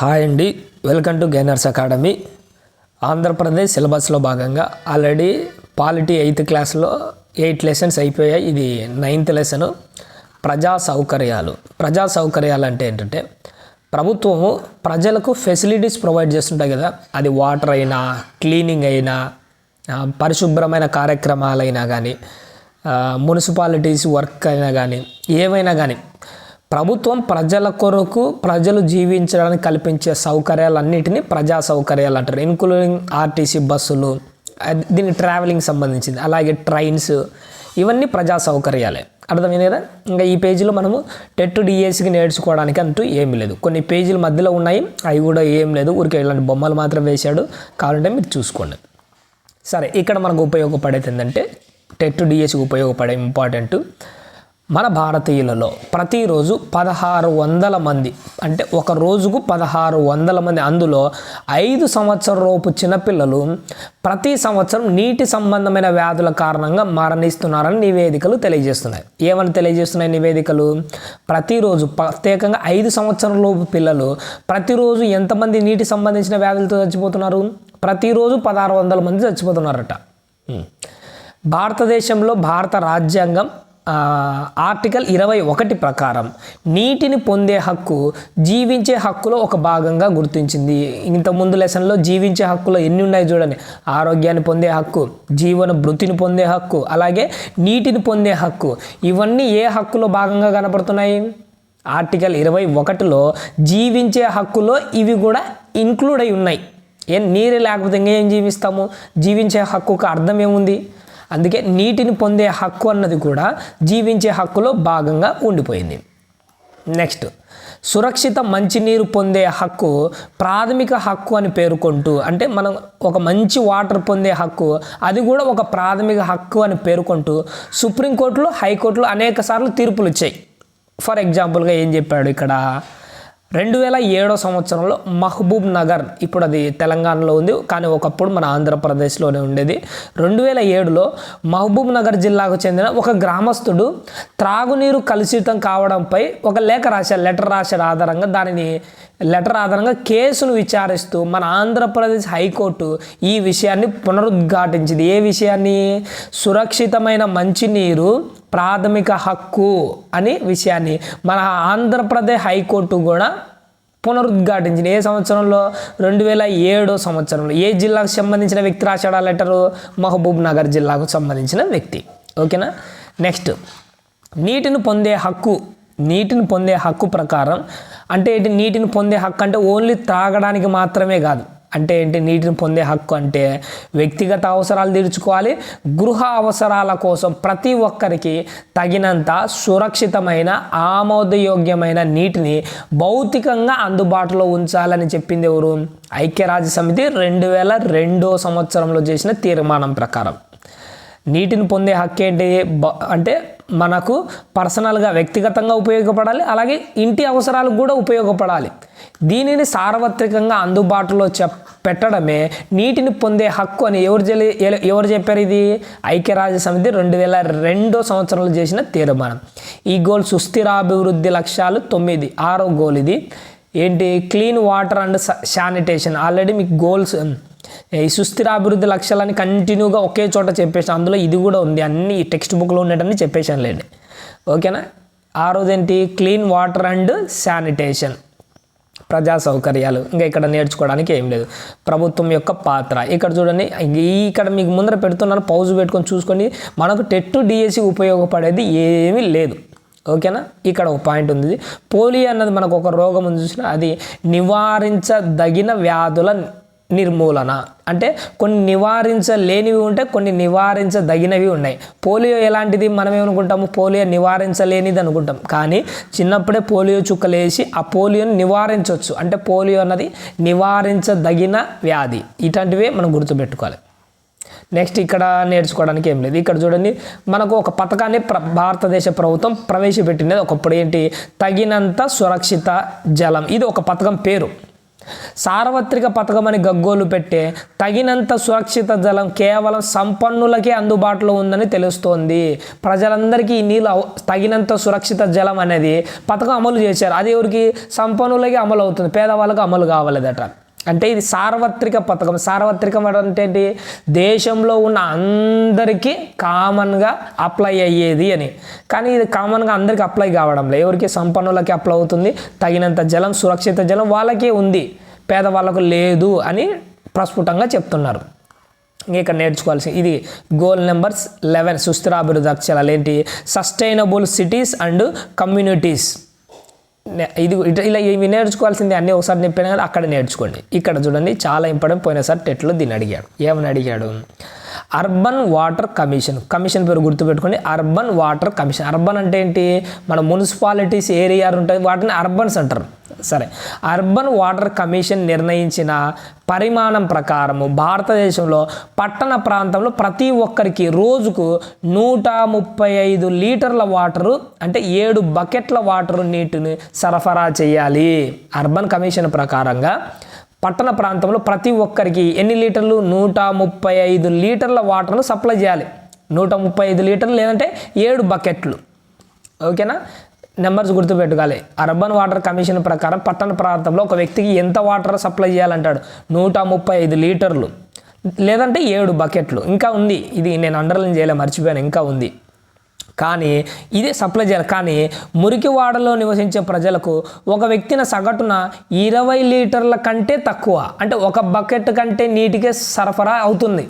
Hi అండి. Welcome to gainers academy. Andhra Pradesh సిలబస్లో భాగంగా ఆల్రెడీ పాలిటీ ఎయిత్ క్లాస్లో ఎయిట్ లెసన్స్ అయిపోయాయి. ఇది నైన్త్ లెసన్. ప్రజా సౌకర్యాలు. ప్రజా సౌకర్యాలు అంటే ఏంటంటే ప్రభుత్వము ప్రజలకు ఫెసిలిటీస్ ప్రొవైడ్ చేస్తుంటాయి కదా. అది వాటర్ అయినా క్లీనింగ్ అయినా పరిశుభ్రమైన కార్యక్రమాలైనా కానీ మున్సిపాలిటీస్ వర్క్ అయినా కానీ ఏవైనా కానీ ప్రభుత్వం ప్రజల కొరకు ప్రజలు జీవించడానికి కల్పించే సౌకర్యాలన్నింటినీ ప్రజా సౌకర్యాలు అంటారు. ఇన్క్లూడింగ్ ఆర్టీసీ బస్సులు దీని ట్రావెలింగ్ సంబంధించింది. అలాగే ట్రైన్స్ ఇవన్నీ ప్రజా సౌకర్యాలే. అర్థమైంది కదా? ఇంకా ఈ పేజీలో మనము టెట్ డిఎస్సికి నేర్చుకోవడానికి అంటూ ఏమీ లేదు. కొన్ని పేజీలు మధ్యలో ఉన్నాయి. అవి కూడా ఏం లేదు. ఊరికే ఇలాంటి బొమ్మలు మాత్రం వేశాడు. కావాలంటే మీరు చూసుకోండి. సరే ఇక్కడ మనకు ఉపయోగపడేది ఏంటంటే టెట్ డిఎస్కి ఉపయోగపడే ఇంపార్టెంట్ మన భారతీయులలో ప్రతిరోజు పదహారు వందల మంది అంటే ఒక రోజుకు పదహారు వందల మంది. అందులో ఐదు సంవత్సరంలోపు చిన్నపిల్లలు ప్రతి సంవత్సరం నీటి సంబంధమైన వ్యాధుల కారణంగా మరణిస్తున్నారని నివేదికలు తెలియజేస్తున్నాయి. ఏమని తెలియజేస్తున్నాయి నివేదికలు? ప్రతిరోజు ప్రత్యేకంగా ఐదు సంవత్సరంలోపు పిల్లలు ప్రతిరోజు ఎంతమంది నీటి సంబంధించిన వ్యాధులతో చచ్చిపోతున్నారు? ప్రతిరోజు పదహారు వందల మంది చచ్చిపోతున్నారట. భారతదేశంలో భారత రాజ్యాంగం ఆర్టికల్ ఇరవై ఒకటి ప్రకారం నీటిని పొందే హక్కు జీవించే హక్కులో ఒక భాగంగా గుర్తించింది. ఇంత ముందు లెసన్లో జీవించే హక్కులో ఎన్ని ఉన్నాయి చూడండి. ఆరోగ్యాన్ని పొందే హక్కు జీవన భృతిని పొందే హక్కు అలాగే నీటిని పొందే హక్కు ఇవన్నీ ఏ హక్కులో భాగంగా కనపడుతున్నాయి? ఆర్టికల్ ఇరవై ఒకటిలో జీవించే హక్కులో ఇవి కూడా ఇంక్లూడ్ అయి ఉన్నాయి. ఏం నీరు లేకపోతే ఇంకేం జీవిస్తాము? జీవించే హక్కుకు అర్థం ఏముంది? అందుకే నీటిని పొందే హక్కు అన్నది కూడా జీవించే హక్కులో భాగంగా ఉండిపోయింది. నెక్స్ట్ సురక్షిత మంచినీరు పొందే హక్కు ప్రాథమిక హక్కు అని పేర్కొంటూ అంటే మనం ఒక మంచి వాటర్ పొందే హక్కు అది కూడా ఒక ప్రాథమిక హక్కు అని పేర్కొంటూ సుప్రీంకోర్టులో హైకోర్టులో అనేక సార్లు తీర్పులు ఇచ్చాయి. ఫర్ ఎగ్జాంపుల్గా ఏం చెప్పాడు ఇక్కడ? రెండు వేల ఏడో సంవత్సరంలో మహబూబ్ నగర్ ఇప్పుడు అది తెలంగాణలో ఉంది కానీ ఒకప్పుడు మన ఆంధ్రప్రదేశ్లోనే ఉండేది. రెండు వేల ఏడులో మహబూబ్ నగర్ జిల్లాకు చెందిన ఒక గ్రామస్తుడు త్రాగునీరు కలుషితం కావడంపై ఒక లేఖ రాశారు లెటర్ రాశారు ఆధారంగా. దానిని లెటర్ ఆధారంగా కేసును విచారిస్తూ మన ఆంధ్రప్రదేశ్ హైకోర్టు ఈ విషయాన్ని పునరుద్ఘాటించింది. ఏ విషయాన్ని? సురక్షితమైన మంచినీరు ప్రాథమిక హక్కు అనే విషయాన్ని మన ఆంధ్రప్రదేశ్ హైకోర్టు కూడా పునరుద్ఘాటించింది. ఏ సంవత్సరంలో? రెండు వేల ఏడో సంవత్సరంలో. ఏ జిల్లాకు సంబంధించిన వ్యక్తి రాశాడా లెటరు? మహబూబ్ నగర్ జిల్లాకు సంబంధించిన వ్యక్తి. ఓకేనా? నెక్స్ట్. నీటిని పొందే హక్కు నీటిని పొందే హక్కు ప్రకారం అంటే నీటిని పొందే హక్కు అంటే ఓన్లీ త్రాగడానికి మాత్రమే కాదు. అంటే ఏంటి? నీటిని పొందే హక్కు అంటే వ్యక్తిగత అవసరాలు తీర్చుకోవాలి. గృహ అవసరాల కోసం ప్రతి ఒక్కరికి తగినంత సురక్షితమైన ఆమోదయోగ్యమైన నీటిని భౌతికంగా అందుబాటులో ఉంచాలని చెప్పింది ఎవరు? ఐక్యరాజ్య సమితి రెండు వేల రెండో సంవత్సరంలో చేసిన తీర్మానం ప్రకారం. నీటిని పొందే హక్కు ఏంటి? బ- అంటే మనకు పర్సనల్గా వ్యక్తిగతంగా ఉపయోగపడాలి అలాగే ఇంటి అవసరాలకు కూడా ఉపయోగపడాలి. దీనిని సార్వత్రికంగా అందుబాటులో చెప్ పెట్టడమే నీటిని పొందే హక్కు అని ఎవరు ఎవరు చెప్పారు ఇది? ఐక్యరాజ్య సమితి రెండు వేల రెండో సంవత్సరంలో చేసిన తీర్మానం. ఈ గోల్ సుస్థిరాభివృద్ధి లక్ష్యాలు తొమ్మిది. ఆరో గోల్ ఇది. ఏంటి? Clean water and sanitation. Already మీకు గోల్స్ ఈ సుస్థిర అభివృద్ధి లక్ష్యాలని కంటిన్యూగా ఒకే చోట చెప్పేసాను అందులో ఇది కూడా ఉంది. అన్ని టెక్స్ట్ బుక్లో ఉండేటన్ని చెప్పేశాను లేండి. ఓకేనా? ఆ రోజేంటి క్లీన్ వాటర్ అండ్ శానిటేషన్. ప్రజా సౌకర్యాలు. ఇంకా ఇక్కడ నేర్చుకోవడానికి ఏం లేదు. ప్రభుత్వం యొక్క పాత్ర. ఇక్కడ చూడండి ఇక్కడ మీకు ముందర పెడుతున్నాను పౌజ్ పెట్టుకొని చూసుకొని మనకు టెట్టు డిఎస్సి ఉపయోగపడేది ఏమీ లేదు. ఓకేనా? ఇక్కడ ఒక పాయింట్ ఉంది. పోలియో అన్నది మనకు ఒక రోగం ఉంది చూసిన అది నివారించదగిన వ్యాధుల నిర్మూలన. అంటే కొన్ని నివారించలేనివి ఉంటే కొన్ని నివారించదగినవి ఉన్నాయి. పోలియో ఎలాంటిది మనం ఏమనుకుంటాము? పోలియో నివారించలేనిది అనుకుంటాం. కానీ చిన్నప్పుడే పోలియో చుక్కలేసి ఆ పోలియోని నివారించవచ్చు అంటే పోలియో అన్నది నివారించదగిన వ్యాధి. ఇటువంటివే మనం గుర్తుపెట్టుకోవాలి. నెక్స్ట్ ఇక్కడ నేర్చుకోవడానికి ఏం లేదు. ఇక్కడ చూడండి మనకు ఒక పథకాన్ని ప్ర భారతదేశ ప్రభుత్వం ప్రవేశపెట్టినది ఒకప్పుడు ఏంటి? తగినంత సురక్షిత జలం. ఇది ఒక పథకం పేరు. సార్వత్రిక పథకం అని గగ్గోలు పెట్టే తగినంత సురక్షిత జలం కేవలం సంపన్నులకే అందుబాటులో ఉందని తెలుస్తోంది. ప్రజలందరికీ ఈ నీళ్ళు తగినంత సురక్షిత జలం అనేది పథకం అమలు చేశారు. అది ఎవరికి? సంపన్నులకి అమలు అవుతుంది పేదవాళ్ళకి అమలు కావాలదట. అంటే ఇది సార్వత్రిక పథకం. సార్వత్రికం అంటే ఏంటి? దేశంలో ఉన్న అందరికీ కామన్గా అప్లై అయ్యేది అని. కానీ ఇది కామన్గా అందరికీ అప్లై కావడం లేదు. ఎవరికి సంపన్నులకి అప్లై అవుతుంది. తగినంత జలం సురక్షిత జలం వాళ్ళకే ఉంది. పేదవాళ్ళకు లేదు అని ప్రస్ఫుటంగా చెప్తున్నారు. ఇంకా ఇక్కడ నేర్చుకోవాల్సి ఇది గోల్ నెంబర్స్ లెవెన్ సుస్థిరాభివృద్ధి అక్షరాలు ఏంటి? Sustainable cities and communities. ఇది ఇలా ఇవి నేర్చుకోవాల్సింది అన్నీ ఒకసారి చెప్పాను కదా అక్కడ నేర్చుకోండి. ఇక్కడ చూడండి చాలా ఇంపార్టెంట్ పోయినసారి టెట్లో దీన్ని అడిగాడు. ఏమని అడిగాడు? అర్బన్ వాటర్ కమిషన్ కమిషన్ పేరు గుర్తుపెట్టుకోండి. అర్బన్ వాటర్ కమిషన్ అర్బన్ అంటే ఏంటి? మన మున్సిపాలిటీస్ ఏరియా ఉంటాయి. వాటిని అర్బన్స్ అంటారు. సరే. అర్బన్ వాటర్ కమిషన్ నిర్ణయించిన పరిమాణం ప్రకారము భారతదేశంలో పట్టణ ప్రాంతంలో ప్రతి ఒక్కరికి రోజుకు నూట ముప్పై ఐదు లీటర్ల వాటరు అంటే ఏడు బకెట్ల వాటరు నీటిని సరఫరా చేయాలి. అర్బన్ కమిషన్ ప్రకారంగా పట్టణ ప్రాంతంలో ప్రతి ఒక్కరికి ఎన్ని లీటర్లు? నూట ముప్పై ఐదు లీటర్ల వాటర్ను సప్లై చేయాలి. నూట ముప్పై ఐదు లీటర్లు లేదంటే ఏడు బకెట్లు. ఓకేనా? నెంబర్స్ గుర్తుపెట్టుకోవాలి. అర్బన్ వాటర్ కమిషన్ ప్రకారం పట్టణ ప్రాంతంలో ఒక వ్యక్తికి ఎంత వాటర్ సప్లై చేయాలంటాడు? నూట ముప్పై ఐదు లీటర్లు. లేదంటే ఏడు బకెట్లు. ఇంకా ఉంది. ఇది నేను అండర్లైన్ చేయలే మర్చిపోయాను. ఇంకా ఉంది. కానీ ఇదే సప్లై చేయాలి. కానీ మురికివాడలో నివసించే ప్రజలకు ఒక వ్యక్తిన సగటున ఇరవై లీటర్ల కంటే తక్కువ అంటే ఒక బకెట్ కంటే నీటికే సరఫరా అవుతుంది.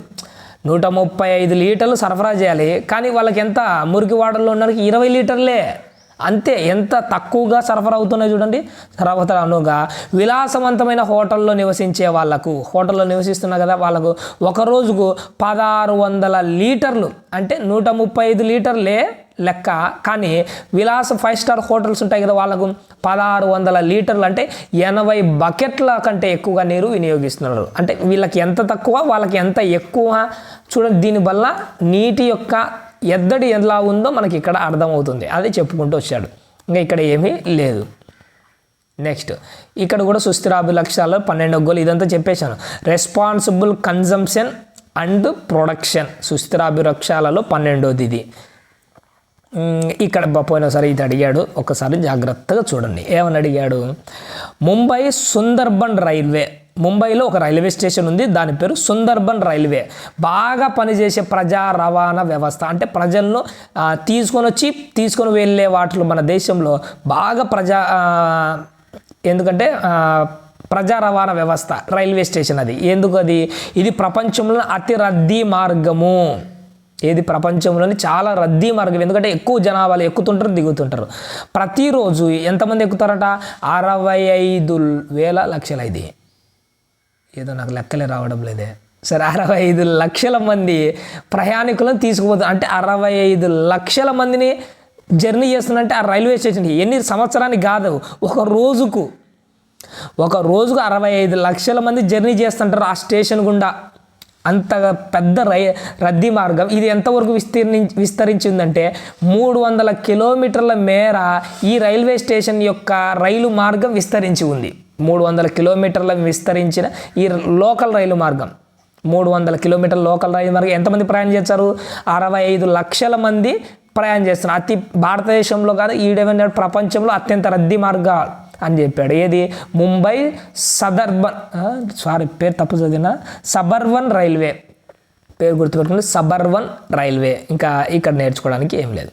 నూట ముప్పై ఐదు లీటర్లు సరఫరా చేయాలి. కానీ వాళ్ళకి ఎంత? మురికివాడలో ఉన్న వాళ్ళకి ఇరవై లీటర్లే. అంతే ఎంత తక్కువగా సరఫరా అవుతున్నాయి చూడండి. తర్వాత అనుగా విలాసవంతమైన హోటల్లో నివసించే వాళ్ళకు హోటల్లో నివసిస్తున్నా కదా వాళ్ళకు ఒక రోజుకు పదహారు వందల లీటర్లు అంటే నూట ముప్పై ఐదు లీటర్లే లెక్క. కానీ విలాస ఫైవ్ స్టార్ హోటల్స్ ఉంటాయి కదా వాళ్ళకు పదహారు వందల లీటర్లు అంటే ఎనభై బకెట్ల కంటే ఎక్కువగా నీరు వినియోగిస్తున్నారు. అంటే వీళ్ళకి ఎంత తక్కువ వాళ్ళకి ఎంత ఎక్కువ? చూడండి దీనివల్ల నీటి యొక్క ఎద్దడి ఎలా ఉందో మనకి ఇక్కడ అర్థమవుతుంది. అది చెప్పుకుంటూ వచ్చాడు. ఇంకా ఇక్కడ ఏమీ లేదు. నెక్స్ట్ ఇక్కడ కూడా సుస్థిరాభిలక్ష్యాలు పన్నెండు గోలు. ఇదంతా చెప్పేశాను. రెస్పాన్సిబుల్ కన్జంప్షన్ అండ్ ప్రొడక్షన్ సుస్థిరాభిలక్ష్యాలలో పన్నెండోది ఇది. ఇక్కడ పోయినసారి ఇది అడిగాడు. ఒకసారి జాగ్రత్తగా చూడండి. ఏమని అడిగాడు? ముంబై సుందర్బన్ రైల్వే. ముంబైలో ఒక రైల్వే స్టేషన్ ఉంది. దాని పేరు సుందర్బన్ రైల్వే. బాగా పనిచేసే ప్రజా రవాణా వ్యవస్థ. అంటే ప్రజలను తీసుకొని వచ్చి తీసుకొని వెళ్ళే వాటిలో మన దేశంలో బాగా ప్రజా ఎందుకంటే ప్రజా రవాణా వ్యవస్థ రైల్వే స్టేషన్ అది. ఎందుకు అది? ఇది ప్రపంచంలో అతి రద్దీ మార్గము. ఏది ప్రపంచంలోని చాలా రద్దీ మార్గం. ఎందుకంటే ఎక్కువ జనాభాలు ఎక్కుతుంటారు దిగుతుంటారు. ప్రతిరోజు ఎంతమంది ఎక్కుతారట? అరవై ఐదు వేల లక్షల ఇది. ఏదో నాకు లెక్కలే రావడం లేదే. సరే అరవై ఐదు లక్షల మంది ప్రయాణికులను తీసుకుపోతారు అంటే అరవై ఐదు లక్షల మందిని జర్నీ చేస్తుందంటే ఆ రైల్వే స్టేషన్ ఎన్ని సంవత్సరానికి కాదు ఒక రోజుకు. ఒక రోజుకు అరవై ఐదు లక్షల మంది జర్నీ చేస్తుంటారు ఆ స్టేషన్ గుండా. అంత పెద్ద రై రద్దీ మార్గం. ఇది ఎంతవరకు విస్తీర్ణి విస్తరించిందంటే మూడు వందల కిలోమీటర్ల మేర ఈ రైల్వే స్టేషన్ యొక్క రైలు మార్గం విస్తరించి ఉంది. మూడు వందల కిలోమీటర్ల విస్తరించిన ఈ లోకల్ రైలు మార్గం. మూడు వందల కిలోమీటర్ల లోకల్ రైలు మార్గం. ఎంతమంది ప్రయాణం చేస్తారు అరవై ఐదు లక్షల మంది ప్రయాణం చేస్తున్నారు. అతి భారతదేశంలో కాదు ఈడేమైనా ప్రపంచంలో అత్యంత రద్దీ మార్గాలు. అని చెప్పాడు. ఏది? ముంబై సదర్బన్ సారీ పేరు తప్పు చదివిన సబర్బన్ రైల్వే. పేరు గుర్తుపెట్టుకుని సబర్బన్ రైల్వే. ఇంకా ఇక్కడ నేర్చుకోవడానికి ఏం లేదు.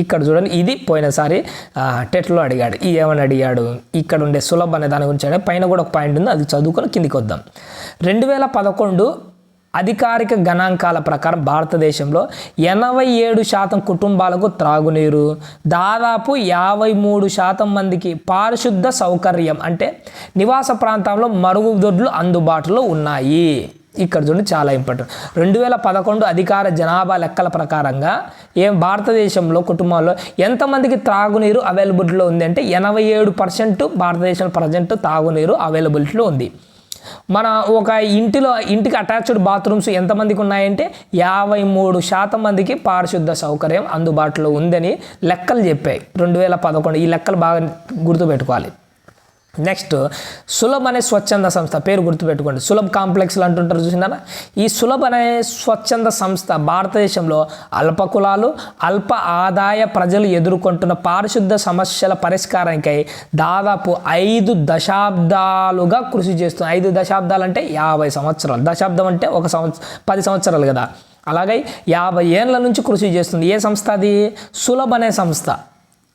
ఇక్కడ చూడండి ఇది పోయినసారి టెట్లో అడిగాడు. ఈ ఏమని అడిగాడు? ఇక్కడ ఉండే సులభ అనే దాని గురించి అడిగాడు. పైన కూడా ఒక పాయింట్ ఉంది అది చదువుకొని కిందికి వద్దాం. రెండు వేల పదకొండు అధికారిక గణాంకాల ప్రకారం భారతదేశంలో ఎనభై ఏడు శాతం కుటుంబాలకు త్రాగునీరు దాదాపు యాభై మూడు శాతం మందికి పారిశుద్ధ సౌకర్యం అంటే నివాస ప్రాంతంలో మరుగుదొడ్లు అందుబాటులో ఉన్నాయి. ఇక్కడ చూడండి చాలా ఇంపార్టెంట్. రెండు వేల పదకొండు అధికార జనాభా లెక్కల ప్రకారంగా ఏం భారతదేశంలో కుటుంబాల్లో ఎంతమందికి త్రాగునీరు అవైలబిలిటీలో ఉంది అంటే ఎనభై ఏడు పర్సెంట్ భారతదేశంలో ప్రజెంట్ తాగునీరు అవైలబిలిటీలో ఉంది. మన ఒక ఇంటిలో ఇంటికి అటాచ్డ్ బాత్రూమ్స్ ఎంతమందికి ఉన్నాయంటే యాభై మూడు శాతం మందికి పారిశుద్ధ సౌకర్యం అందుబాటులో ఉందని లెక్కలు చెప్పాయి. రెండు వేల పదకొండు ఈ లెక్కలు బాగా గుర్తుపెట్టుకోవాలి. నెక్స్ట్ సులభ్ అనే స్వచ్ఛంద సంస్థ పేరు గుర్తుపెట్టుకోండి. సులభ్ కాంప్లెక్స్లు అంటుంటారు చూసిందా ఈ సులభ్ అనే స్వచ్ఛంద సంస్థ భారతదేశంలో అల్ప కులాలు అల్ప ఆదాయ ప్రజలు ఎదుర్కొంటున్న పారిశుద్ధ సమస్యల పరిష్కారానికై దాదాపు ఐదు దశాబ్దాలుగా కృషి చేస్తుంది ఐదు దశాబ్దాలు అంటే యాభై సంవత్సరాలు. దశాబ్దం అంటే ఒక సంవత్సరం పది సంవత్సరాలు కదా. అలాగే యాభై ఏళ్ళ నుంచి కృషి చేస్తుంది. ఏ సంస్థ అది? సులభ్ అనే సంస్థ.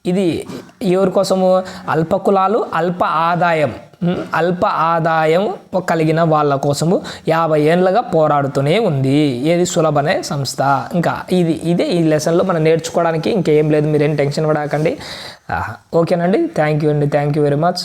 ఇది ఎవరి కోసము? అల్ప కులాలు అల్ప ఆదాయం. అల్ప ఆదాయం కలిగిన వాళ్ళ కోసము యాభై ఏళ్ళగా పోరాడుతూనే ఉంది. ఏది సులభనే సంస్థ. ఇంకా ఇది ఇదే ఈ లెసన్లో మనం నేర్చుకోవడానికి ఇంకేం లేదు. మీరేం టెన్షన్ పడకండి. ఓకేనండి. థ్యాంక్ యూ అండి. Thank you very much.